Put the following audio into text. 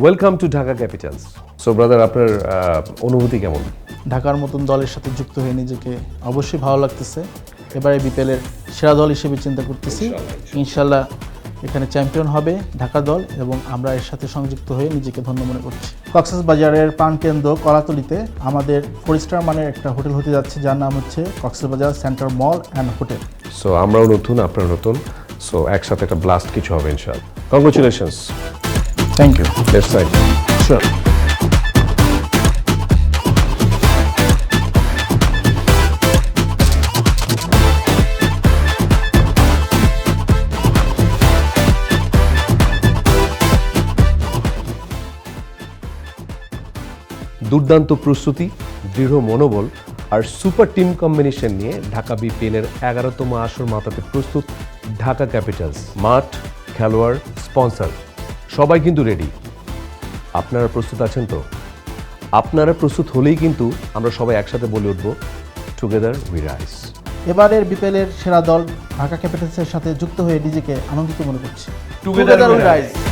Welcome to Dhaka Capitals so brother আপনার অনুভূতি কেমন? ঢাকার মতন দলের সাথে যুক্ত হয়ে নিজেকে অবশ্যই ভালো লাগতেছে। এবারে বিপিএলের সেরা দল হিসেবে চিন্তা করতেছি। ইনশাল্লাহ এখানে চ্যাম্পিয়ন হবে ঢাকা দল এবং আমরা এর সাথে সংযুক্ত হয়ে নিজেকে ধন্য মনে করছি। কক্সবাজারের প্রাণকেন্দ্র কলাতলিতে আমাদের ফোর স্টার মানের একটা হোটেল হতে যাচ্ছে যার নাম হচ্ছে Cox's Bazar centre mall and hotel. So আমরাও নতুন আপনারা নতুন। সো একসাথে একটা ব্লাস্ট কিছু হবে ইনশাল্লাহ congratulations thank you left side sure দুর্দান্ত প্রস্তুতি দৃঢ় মনোবল আর সুপার টিম কম্বিনেশন নিয়ে ঢাকা বিপিএলের এগারোতম আসর মাতাতে প্রস্তুত ঢাকা ক্যাপিটালস। মাঠ খেলোয়াড় স্পন্সর। সবাই কিন্তু রেডি আপনারা প্রস্তুত আছেন তো? আপনারা প্রস্তুত হলেই কিন্তু আমরা সবাই একসাথে বলে উঠব টুগেদার উই রাইস এবারের বিপিএলের সেরা দল ঢাকা ক্যাপিটালসের সাথে যুক্ত হয়ে নিজেকে আনন্দিত মনে করছি। Together we rise.